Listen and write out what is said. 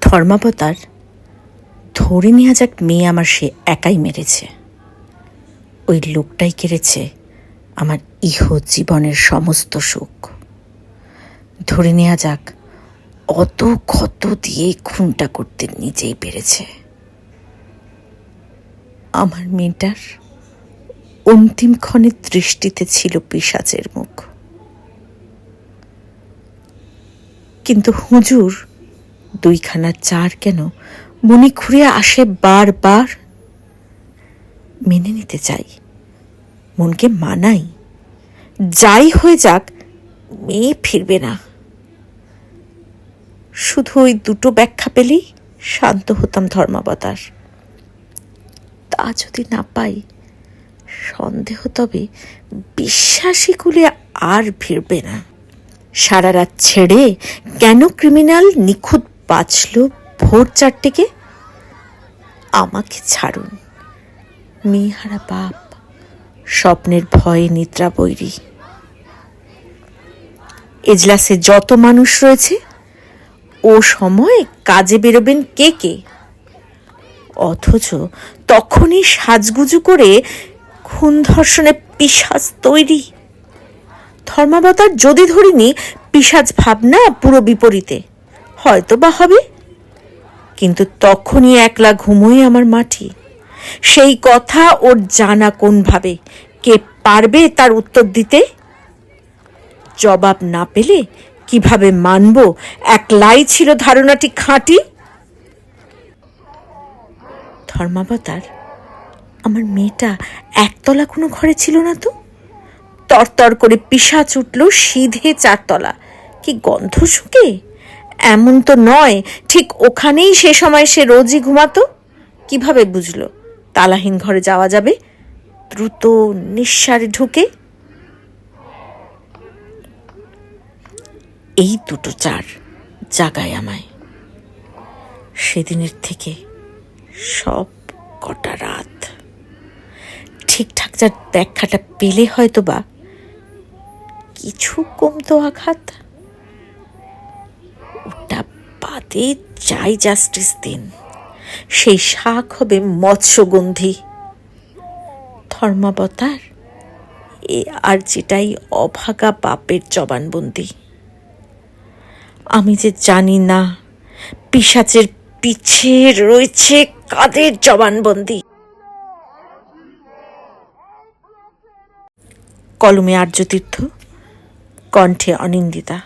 ধর্মাবতার, ধরে নেওয়া যাক মেয়ে আমার সে একাই মেরেছে। ওই লোকটাই কেড়েছে আমার ইহ জীবনের সমস্ত সুখ। ধরে নেওয়া যাক, অত ক্ষত দিয়ে খুনটা করতে নিজেই পেরেছে। আমার মেয়েটার অন্তিম ক্ষণের দৃষ্টিতে ছিল পিসাচের মুখ। কিন্তু হুজুর দুইখানা চার কেন? মনে খুঁড়িয়ে আসে বারবার। মেনে নিতে চাই। মনকে মানাই। যাই হয়ে যাক, মেয়ে ফিরবে না। শুধু ওই দুটো ব্যাখ্যা পেলেই শান্ত হতাম ধর্মাবতার। তা যদি না পাই, সন্দেহ তবে বিশ্বাসী কুলে আর ফিরবে না। সারা রাত ছেড়ে কেন ক্রিমিনাল নিখুঁত বাঁচল ভোর চারটেকে? আমাকে ছাড়ুন। মেয়েহারা বাপ, স্বপ্নের ভয়ে নিদ্রা বৈরী। এজলাসে যত মানুষ রয়েছে, ও সময় কাজে বেরোবেন কে কে? অথচ তখনই সাজগুজু করে খুন ধর্ষণে পিসাজ তৈরি। ধর্মাবতার যদি ধরিনি পিসাজ ভাবনা পুরো বিপরীতে। হয়তো বা হবে। কিন্তু তখনই একলা ঘুমোয় আমার মাটি। সেই কথা ওর জানা কোন ভাবে? কে পারবে তার উত্তর দিতে? জবাব না পেলে কীভাবে মানব? একলাই ছিল ধারণাটি খাঁটি। ধর্মাবতার, আমার মেয়েটা একতলা কোনো ঘরে ছিল না তো? তরতর করে পিসাচ চুটল সিধে চারতলা। কি গন্ধ শুকে? এমন তো নয়, ঠিক ওখানেই সে সময় সে রোজই ঘুমাতো? কীভাবে বুঝলো? তালাহীন ঘরে যাওয়া যাবে? দ্রুত নিঃসারে ঢুকে? এই দুটো চার জাগায় আমায়। সেদিনের থেকে সব কটা রাত। ঠিকঠাক যার ব্যাখ্যাটা পেলে হয়তো বা কিছু কমতো আঘাত। বাদে চাই জাস্টিস দিন। সেই শাক হবে মৎস্যগন্ধি। ধর্মাবতার, এ আর যেটাই অভাগা বাপের জবানবন্দি। আমি যে জানি না পিসাচের পিছে রয়েছে কাদের জবানবন্দি। কলমে আর্যতীর্থ, কণ্ঠে অনিন্দিতা।